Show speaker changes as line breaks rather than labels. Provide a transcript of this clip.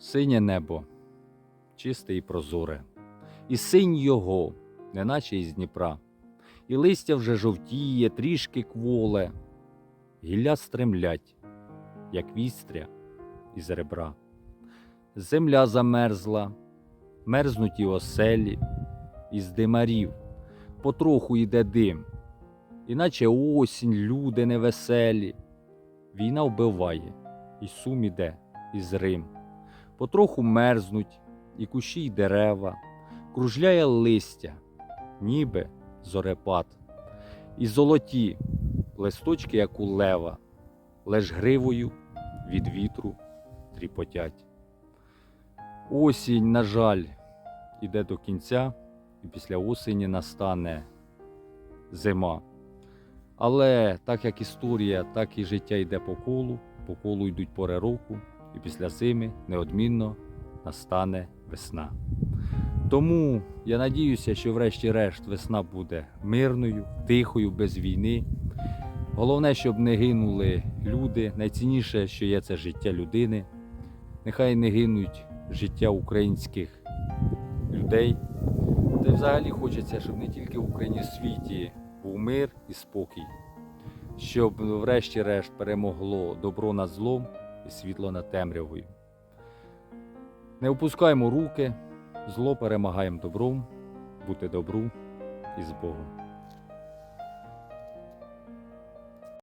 Синє небо, чисте і прозоре, і синь його, неначе із Дніпра, і листя вже жовтіє, трішки кволе, гілля стремлять, як вістря із ребра. Земля замерзла, мерзнуть і оселі, із димарів потроху йде дим, іначе осінь, люди невеселі. Війна вбиває, і сум іде, із Рим. Потроху мерзнуть і кущі й дерева, кружляє листя, ніби зорепад, і золоті листочки, як у лева, лиш гривою від вітру тріпотять. Осінь, на жаль, іде до кінця, і після осені настане зима. Але так як історія, так і життя йде по колу, по колу йдуть пори року, і після зими неодмінно настане весна. Тому я надіюся, що врешті-решт весна буде мирною, тихою, без війни. Головне, щоб не гинули люди. Найцінніше, що є, це життя людини. Нехай не гинуть життя українських людей. Та взагалі хочеться, щоб не тільки в Україні в світі був мир і спокій, щоб врешті-решт перемогло добро над злом світло над темрявою. Не опускаємо руки, зло перемагаємо добром, бути добру і з Богом.